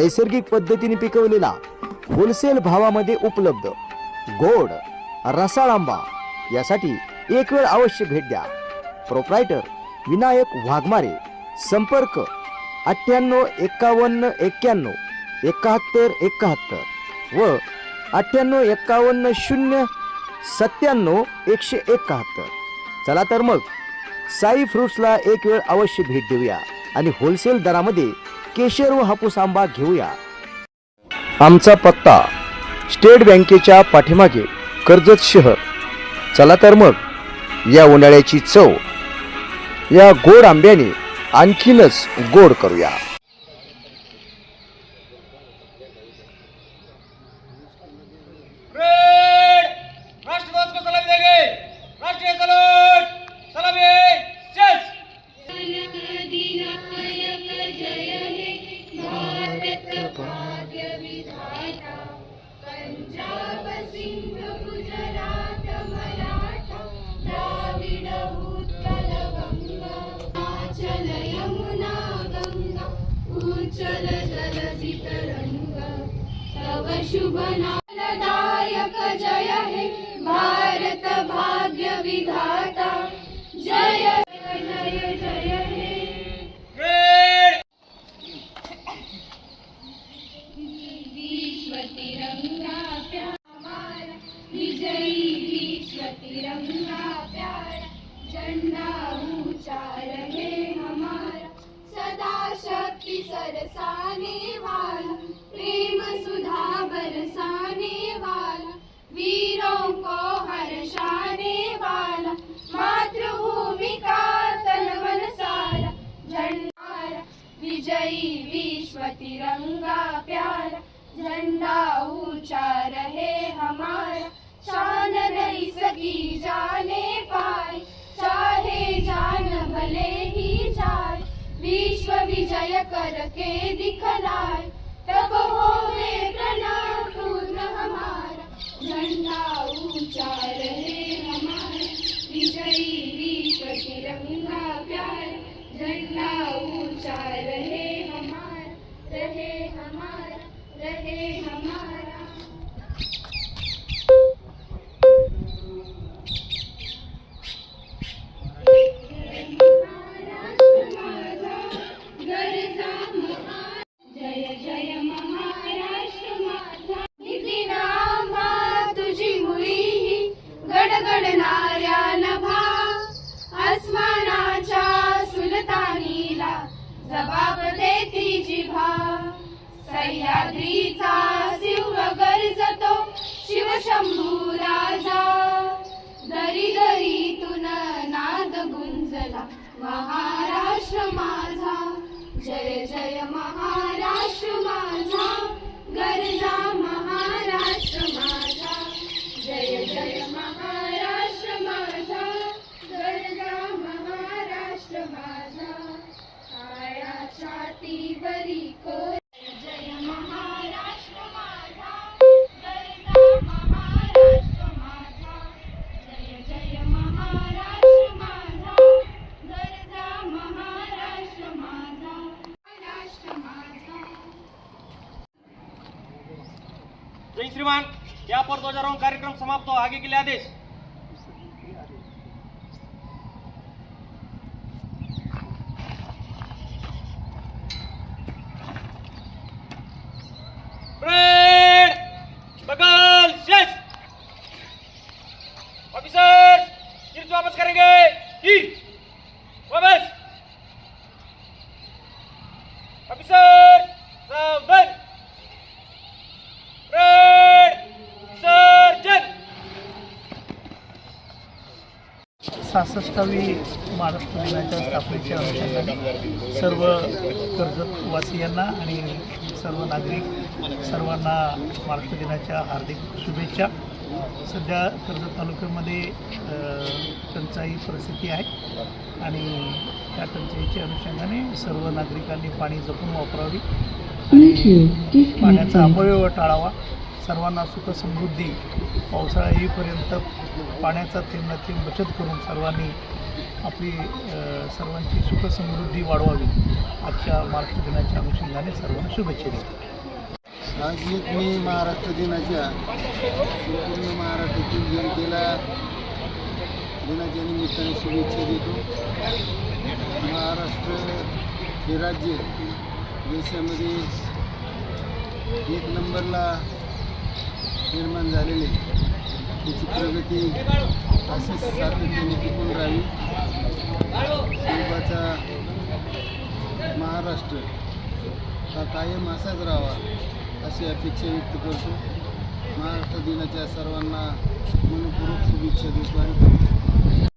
नैसर्गिक पद्धतीने पिकवलेला होलसेल भावामध्ये उपलब्ध. गोड रसाळ आंबा यासाठी एक वेळ अवश्य भेट द्या. प्रोप्रायटर विनायक वाघमारे संपर्क अठ्ठ्याण्णव एकावन्न एक्क्याण्णव एकाहत्तर एकाहत्तर व अठ्ठ्याण्णव एकावन्न शून्य सत्त्याण्णव एकशे एकाहत्तर. चला तर मग साई फ्रुट्सला एक वेळ अवश्य भेट देऊया आणि होलसेल दरामध्ये केशर व हापूस आंबा घेऊया. आमचा पत्ता स्टेट बँकेच्या पाठीमागे कर्जत शहर. चला तर मग या उन्हाळ्याची चव या गोड आंब्याने आणखीनच गोड करूया. उच्चल जलधि तरंग तव शुभ नामदायक जय हे भारत भाग्य विधाता। जय जय जय हे। रेड! विश्व तिरंगा प्यारा हमारा विजयी विश्व तिरंगा प्यारा। झंडा ऊंचा रहे सरसाने वाला प्रेम सुधा बरसाने वाला वीरों को हर्षाने वाला मातृभूमि का तन मन सारा झंडा विजयी विश्व तिरंगा प्यारा झंडा ऊंचा रहे हमारा शान नहीं सकी जा विजय करके दिखलाय तब होवे प्रणव सह्याद्रीचा शिव गरजतो शिवशंभू राजा दरी दरीतून नाद गुंजला महाराष्ट्र माझा. जय जय महाराष्ट्र माझा. गरजा जय श्रीमान, यहाँ पर ध्वजारोहण कार्यक्रम समाप्त हो, आगे के लिए आदेश। वापस करेंगे। तीर वापस। सहासष्टावी महाराष्ट्र दिनाच्या स्थापनेच्या अनुषंगाने सर्व कर्जतवासियांना आणि सर्व नागरिक सर्वांना महाराष्ट्र दिनाच्या हार्दिक शुभेच्छा. सध्या कर्जत तालुक्यामध्ये टंचाई परिस्थिती आहे आणि त्या टंचाईच्या अनुषंगाने सर्व नागरिकांनी पाणी जपून वापरावी आणि पाण्याचा अपव्यय टाळावा. सर्वांना सुखसमृद्धी पावसाळा येईपर्यंत पाण्याचा थेंब थेंब बचत करून सर्वांनी आपली सर्वांची सुखसमृद्धी वाढवावी. आजच्या महाराष्ट्र दिनाच्या अनुषंगाने सर्वांना शुभेच्छा देतो. आज एक मे महाराष्ट्र दिनाच्या संपूर्ण महाराष्ट्रातील जनतेला दिनाच्या निमित्ताने शुभेच्छा देतो. महाराष्ट्र हे राज्य देशामध्ये एक नंबरला निर्माण झालेले त्याची प्रगती अशीच सातत्याने टिकून राहावी पूर्वाचा महाराष्ट्र हा कायम असाच राहावा अशी अपेक्षा व्यक्त करतो. महाराष्ट्र दिनाच्या सर्वांना मनपूर्वक शुभेच्छा देतो आणि